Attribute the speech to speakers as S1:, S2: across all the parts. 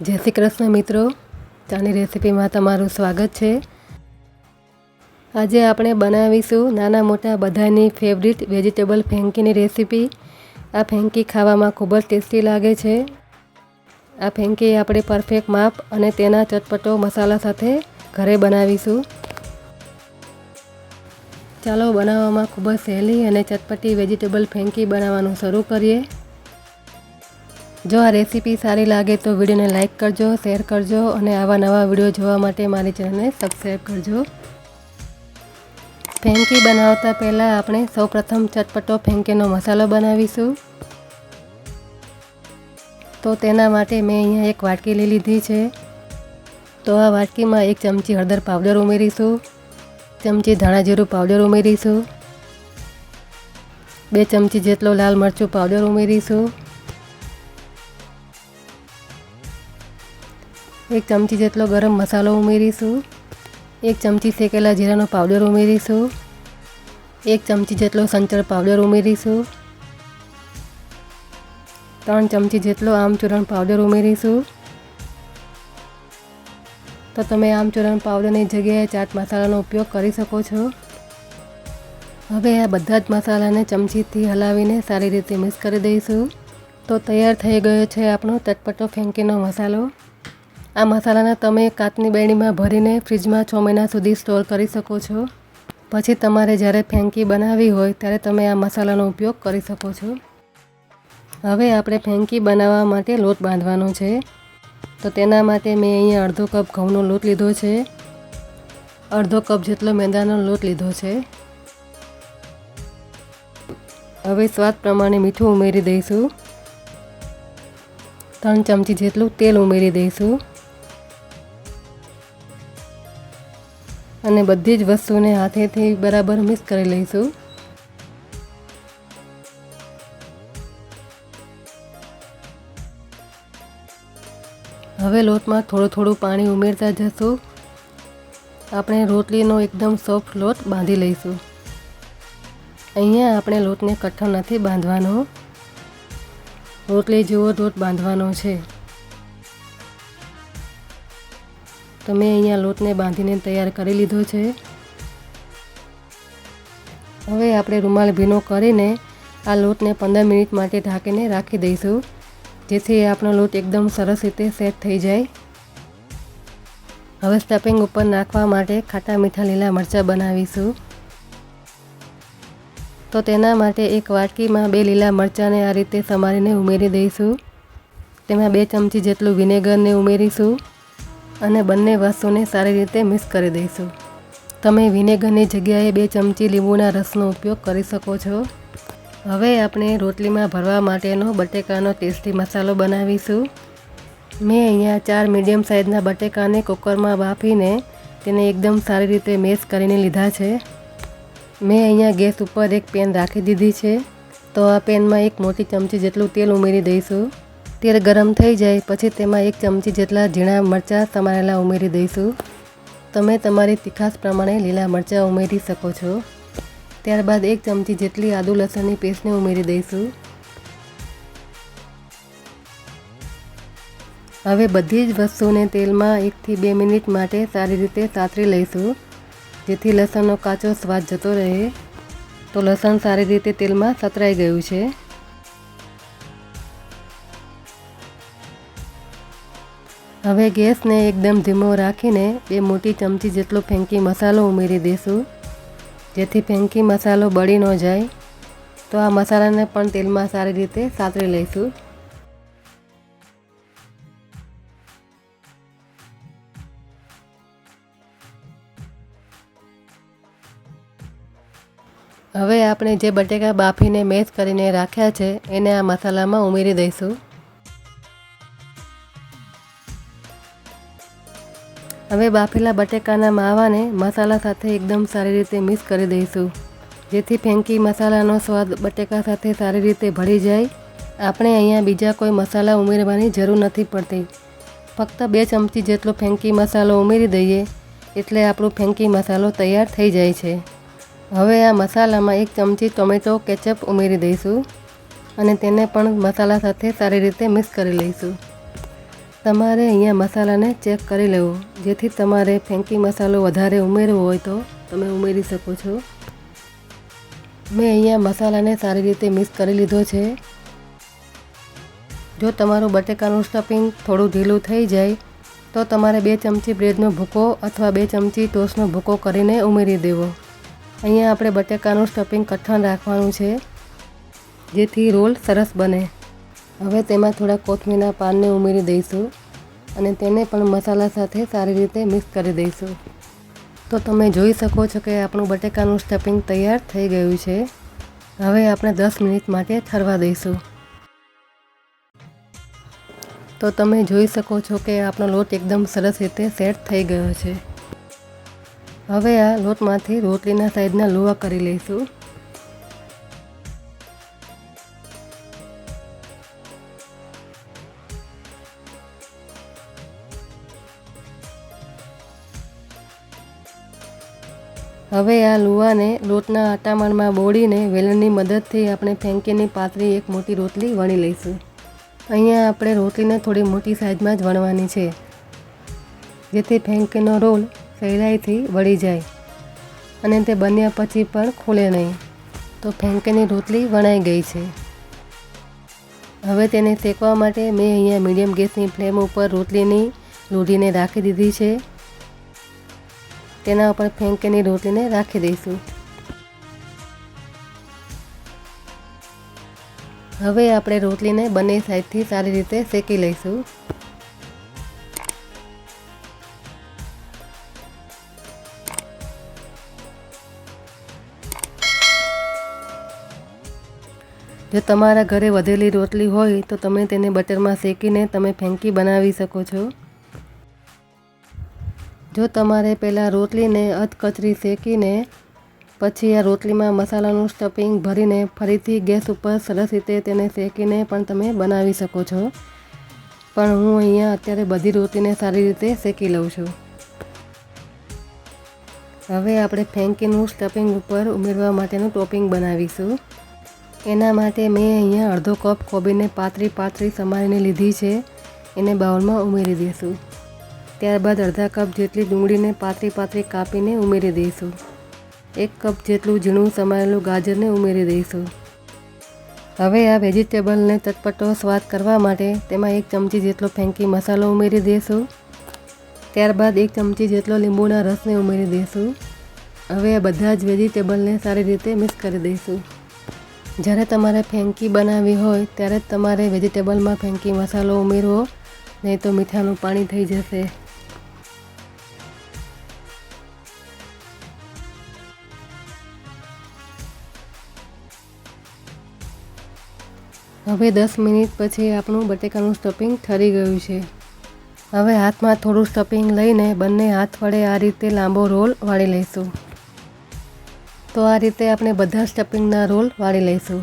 S1: જય શ્રી કૃષ્ણ મિત્રો. ચાની રેસીપીમાં તમારું સ્વાગત છે. આજે આપણે બનાવીશું નાના મોટા બધાની ફેવરિટ વેજીટેબલ ફેંકીની રેસીપી. આ ફેંકી ખાવામાં ખૂબ જ ટેસ્ટી લાગે છે. આ ફેંકી આપણે પરફેક્ટ માપ અને તેના ચટપટો મસાલા સાથે ઘરે બનાવીશું. ચાલો બનાવવામાં ખૂબ જ સહેલી અને ચટપટી વેજીટેબલ ફેંકી બનાવવાનું શરૂ કરીએ. જો આ રેસીપી સારી લાગે તો વિડીયોને લાઇક કરજો, શેર કરજો અને આવા નવા વીડિયો જોવા માટે મારી ચેનલને સબસ્ક્રાઈબ કરજો. ફેંકી બનાવતા પહેલાં આપણે સૌપ્રથમ ચટપટો ફેંકીનો મસાલો બનાવીશું. તો તેના માટે મેં અહીંયા એક વાટકી લઈ લીધી છે. તો આ વાટકીમાં એક ચમચી હળદર પાવડર ઉમેરીશું, ચમચી ધાણા જીરું પાવડર ઉમેરીશું, બે ચમચી જેટલો લાલ મરચું પાવડર ઉમેરીશું. એક ચમચી જેટલો ગરમ મસાલો ઉમેરીશું. એક ચમચી શેકેલા જીરાનો પાવડર ઉમેરીશું. એક ચમચી જેટલો સંચળ પાવડર ઉમેરીશું. ત્રણ ચમચી જેટલો આમચૂરણ પાવડર ઉમેરીશું. તો તમે આમચૂરણ પાવડરની જગ્યાએ ચાટ મસાલાનો ઉપયોગ કરી શકો છો. હવે આ બધા જ મસાલાને ચમચીથી હલાવીને સારી રીતે મિક્સ કરી દઈશું. તો તૈયાર થઈ ગયો છે આપણો ચટપટો ફેંકીનો મસાલો. આ મસાલાને તમે કાચની બેણીમાં ભરીને ફ્રીજમાં છ મહિના સુધી સ્ટોર કરી શકો છો. પછી તમારે જ્યારે ફેંકી બનાવવી હોય ત્યારે તમે આ મસાલાનો ઉપયોગ કરી શકો છો. હવે આપણે ફેંકી બનાવવા માટે લોટ બાંધવાનો છે. તો તેના માટે મેં અહીંયા અડધો કપ ઘઉંનો લોટ લીધો છે. અડધો કપ જેટલો મેંદાનો લોટ લીધો છે. હવે સ્વાદ પ્રમાણે મીઠું ઉમેરી દઈશું. ત્રણ ચમચી જેટલું તેલ ઉમેરી દઈશું. અને બધી જ વસ્તુને હાથેથી બરાબર મિક્સ કરી લઈશું. હવે લોટમાં થોડું થોડું પાણી ઉમેરતા જશું. આપણે રોટલીનો એકદમ સોફ્ટ લોટ બાંધી લઈશું. અહીંયા આપણે લોટને કઠણ નથી બાંધવાનો. રોટલી જેવો લોટ બાંધવાનો છે. તો મેં અહીંયા લોટને બાંધીને તૈયાર કરી લીધો છે. હવે આપણે રૂમાલ ભીનો કરીને આ લોટને પંદર મિનિટ માટે ઢાંકીને રાખી દઈશું, જેથી આપણો લોટ એકદમ સરસ રીતે સેટ થઈ જાય. હવે સ્ટફિંગ ઉપર નાખવા માટે ખાટા મીઠા લીલા મરચાં બનાવીશું. તો તેના માટે એક વાટકીમાં બે લીલા મરચાંને આ રીતે સમારીને ઉમેરી દઈશું. તેમાં બે ચમચી જેટલું વિનેગરને ઉમેરીશું. અને બંને વસ્તુને સારી રીતે મિક્સ કરી દઈશું. તમે વિનેગરની જગ્યાએ બે ચમચી લીંબુના રસનો ઉપયોગ કરી શકો છો. હવે આપણે રોટલીમાં ભરવા માટેનો બટેકાનો ટેસ્ટી મસાલો બનાવીશું. મેં અહીંયા ચાર મીડિયમ સાઇઝના બટેકાને કુકરમાં બાફીને તેને એકદમ સારી રીતે મેશ કરીને લીધા છે. મેં અહીંયા ગેસ ઉપર એક પેન રાખી દીધી છે. તો આ પેનમાં એક મોટી ચમચી જેટલું તેલ ઉમેરી દઈશું. તેલ ગરમ થઈ જાય, પછી તેમાં એક ચમચી જેટલા ઝીણા મરચાં સમારેલા ઉમેરી દઈશું. તમે તમારી તીખાસ પ્રમાણે લીલા મરચાં ઉમેરી શકો છો. ત્યારબાદ એક ચમચી જેટલી આદુ લસણની પેસ્ટને ઉમેરી દઈશું. હવે બધી જ વસ્તુને તેલમાં એકથી બે મિનિટ માટે સારી રીતે સાતરી લઈશું, જેથી લસણનો કાચો સ્વાદ જતો રહે. તો લસણ સારી રીતે તેલમાં સતરાઈ ગયું છે. હવે ગેસને એકદમ ધીમો રાખીને બે મોટી ચમચી જેટલો ફેંકી મસાલો ઉમેરી દઈશું. જેથી ફેંકી મસાલો બળી ન જાય. તો આ મસાલાને પણ તેલમાં સારી રીતે સાતરી લઈશું. હવે આપણે જે બટેકા બાફીને મેશ કરીને રાખ્યા છે, એને આ મસાલામાં ઉમેરી દઈશું. હવે બાફેલા બટેકાના માવાને મસાલા સાથે એકદમ સારી રીતે મિક્સ કરી દઈશું. જેથી ફેંકી મસાલાનો સ્વાદ બટેકા સાથે સારી રીતે ભળી જાય. આપણે અહીંયા બીજા કોઈ મસાલા ઉમેરવાની જરૂર નથી પડતી. ફક્ત બે ચમચી જેટલો ફેંકી મસાલો ઉમેરી દઈએ, એટલે આપણો ફેંકી મસાલો તૈયાર થઈ જાય છે. હવે આ મસાલામાં એક ચમચી ટોમેટો કેચઅપ ઉમેરી દઈશું અને તેને પણ મસાલા સાથે સારી રીતે મિક્સ કરી લઈશું. તમારે અહીંયા મસાલાને ચેક કરી લેવો. જેથી તમારે ફેંકી મસાલો વધારે ઉમેરવો હોય તો તમે ઉમેરી શકો છો. મેં અહીંયા મસાલાને સારી રીતે મિક્સ કરી લીધો છે. જો તમારું બટેકાનું સ્ટફિંગ થોડું ઢીલું થઈ જાય, તો તમારે બે ચમચી બ્રેડનો ભૂકો અથવા બે ચમચી ટોસ્ટનો ભૂકો કરીને ઉમેરી દેવો. અહીંયા આપણે બટેકાનું સ્ટફિંગ કઠણ રાખવાનું છે, જેથી રોલ સરસ બને. હવે તેમાં થોડા કોથમીરના પાનને ઉમેરી દઈશું અને તેને પણ મસાલા સાથે સારી રીતે મિક્સ કરી દઈશું. તો તમે જોઈ શકો છો કે આપણું બટેકાનું સ્ટફિંગ તૈયાર થઈ ગયું છે. હવે આપણે દસ મિનિટ માટે ઠરવા દઈશું. તો તમે જોઈ શકો છો કે આપણો લોટ એકદમ સરસ રીતે સેટ થઈ ગયો છે. હવે આ લોટમાંથી રોટલીના સાઈડના લુવા કરી લઈશું. હવે આ લુવાને લોટના આટામણમાં બોળીને વેલણની મદદથી આપણે ફેંકીની પાતળી એક મોટી રોટલી વણી લઈશું. અહીંયા આપણે રોટલીને થોડી મોટી સાઈઝમાં જ વણવાની છે, જેથી ફેંકીનો રોલ સહેલાઈથી વળી જાય અને તે બન્યા પછી પણ ખુલે નહીં. તો ફેંકીની રોટલી વણાઈ ગઈ છે. હવે તેને શેકવા માટે મેં અહીંયા મીડિયમ ગેસની ફ્લેમ ઉપર રોટલીની લોઢીને રાખી દીધી છે. તેના ઉપર ફેંકીની રોટલીને રાખી દઈશું. હવે આપણે રોટલીને બંને સાઈડથી સારી રીતે શેકી લઈશું. જો તમારા ઘરે વધેલી રોટલી હોય તો તમે તેને બટરમાં શેકીને તમે ફેંકી બનાવી શકો છો. જો તમારે પહેલાં રોટલીને અધકચરી શેકીને પછી આ રોટલીમાં મસાલાનું સ્ટફિંગ ભરીને ફરીથી ગેસ ઉપર સરસ રીતે તેને શેકીને પણ તમે બનાવી શકો છો. પણ હું અહીંયા અત્યારે બધી રોટલીને સારી રીતે શેકી લઉં છું. હવે આપણે ફેંકીનું સ્ટફિંગ ઉપર ઉમેરવા માટેનું ટોપિંગ બનાવીશું. એના માટે મેં અહીંયા અડધો કપ કોબીને પાતળી પાતળી સમારીને લીધી છે. એને બાઉલમાં ઉમેરી દઈશું. ત્યારબાદ અડધા કપ જેટલી ડુંગળીને પાતળી પાતળી કાપીને ઉમેરી દઈશું. એક કપ જેટલું ઝીણું સમારેલું ગાજરને ઉમેરી દઈશું. હવે આ વેજીટેબલને ચટપટો સ્વાદ કરવા માટે તેમાં એક ચમચી જેટલો ફેંકી મસાલો ઉમેરી દઈશું. ત્યારબાદ એક ચમચી જેટલો લીંબુના રસને ઉમેરી દઈશું. હવે આ બધા જ વેજીટેબલને સારી રીતે મિક્સ કરી દઈશું. જ્યારે તમારે ફેંકી બનાવવી હોય, ત્યારે જ તમારે વેજીટેબલમાં ફેંકી મસાલો ઉમેરવો, નહીં તો મીઠાનું પાણી થઈ જશે. હવે દસ મિનિટ પછી આપણું બટેકાનું સ્ટફિંગ ઠરી ગયું છે. હવે હાથમાં થોડું સ્ટફિંગ લઈને બંને હાથ વડે આ રીતે લાંબો રોલ વાળી લઈશું. તો આ રીતે આપણે બધા સ્ટફિંગના રોલ વાળી લઈશું.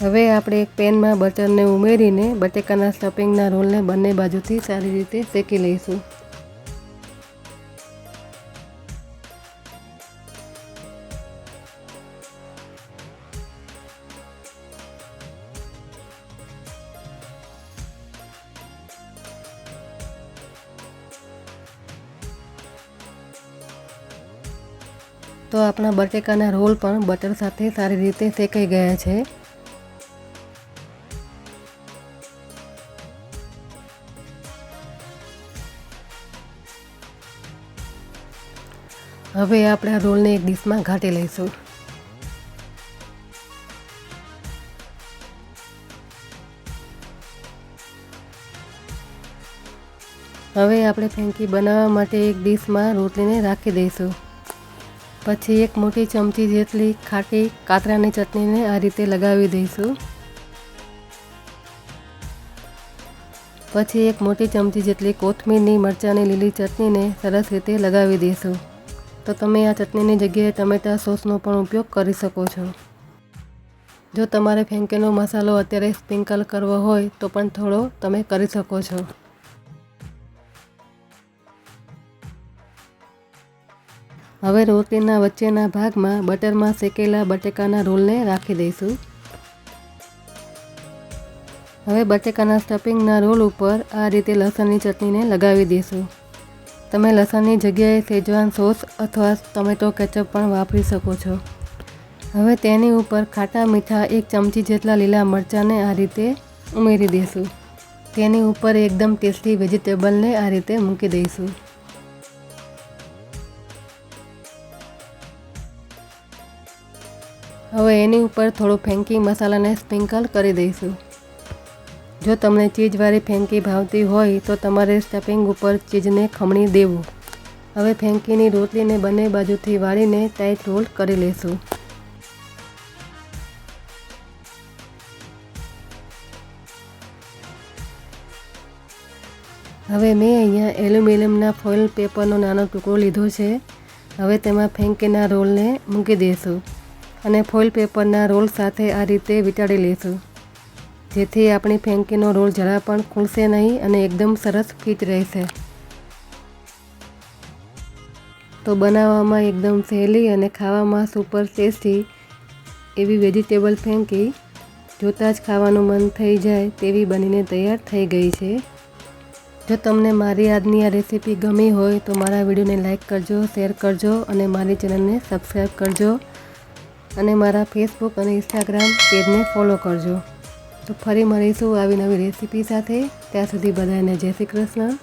S1: હવે આપણે એક પેનમાં બટરને ઉમેરીને બટેકાના સ્ટફિંગના રોલને બંને બાજુથી સારી રીતે શેકી લઈશું. તો આપણા બટેકાના રોલ પણ બટર સાથે સારી રીતે શેકાઈ ગયા છે. હવે આપણે આ રોલને એક ડીશમાં ઘાટી લઈશું. હવે આપણે ફેંકી બનાવવા માટે એક ડીશમાં રોટલીને રાખી દઈશું. પછી એક મોટી ચમચી જેટલી ખાટી કાતરાની ચટણીને આ રીતે લગાવી દઈશું. પછી એક મોટી ચમચી જેટલી કોથમીરની મરચાંની લીલી ચટણીને સરસ રીતે લગાવી દઈશું. તો તમે આ ચટણીની જગ્યાએ ટમેટા સોસનો પણ ઉપયોગ કરી શકો છો. જો તમારે ફેંકેનો મસાલો અત્યારે સ્પ્રિંકલ કરવો હોય તો પણ થોડો તમે કરી શકો છો. હવે રોટલીના વચ્ચેના ભાગમાં બટરમાં શેકેલા બટેકાના રોલને રાખી દઈશું. હવે બટેકાના સ્ટફિંગના રોલ ઉપર આ રીતે લસણની ચટણીને લગાવી દઈશું. તમે લસણની જગ્યાએ સેજવાન સોસ અથવા ટમેટો કેચઅપ પણ વાપરી શકો છો. હવે તેની ઉપર ખાટા મીઠા એક ચમચી જેટલા લીલા મરચાંને આ રીતે ઉમેરી દઈશું. તેની ઉપર એકદમ ટેસ્ટી વેજીટેબલને આ રીતે મૂકી દઈશું. હવે એની ઉપર થોડું ફેંકી મસાલાને સ્પ્રિંકલ કરી દઈશું. જો તમને ચીજવાળી ફેંકી ભાવતી હોય તો તમારે સ્ટફિંગ ઉપર ચીઝને ખમણી દેવું. હવે ફેંકીની રોટલીને બંને બાજુથી વાળીને ટાઈટ રોલ કરી લેશું. હવે મેં અહીંયા એલ્યુમિનિયમના ફોઇલ પેપરનો નાનો ટુકડો લીધો છે. હવે તેમાં ફેંકીના રોલને મૂકી દઈશું. અને ફોઇલ પેપરના રોલ સાથે આ રીતે વીંટાળી લઈશું જેથી આપણી ફેંકીનો રોલ જરા પણ ખૂલશે નહીં અને એકદમ સરસ ફિટ રહેશે. તો બનાવવામાં એકદમ સહેલી અને ખાવામાં સુપર ટેસ્ટી એવી વેજીટેબલ ફેંકી જોતાં જ ખાવાનું મન થઈ જાય તેવી બનીને તૈયાર થઈ ગઈ છે. જો તમને મારી આજની આ રેસીપી ગમી હોય તો મારા વિડીયોને લાઇક કરજો, શેર કરજો અને મારી ચેનલને સબસ્ક્રાઈબ કરજો. અને મારા ફેસબુક અને ઇન્સ્ટાગ્રામ પેજને ફોલો કરજો. તો ફરી મળીશું આવી નવી રેસીપી સાથે. ત્યાં સુધી બધાને જય શ્રી કૃષ્ણ.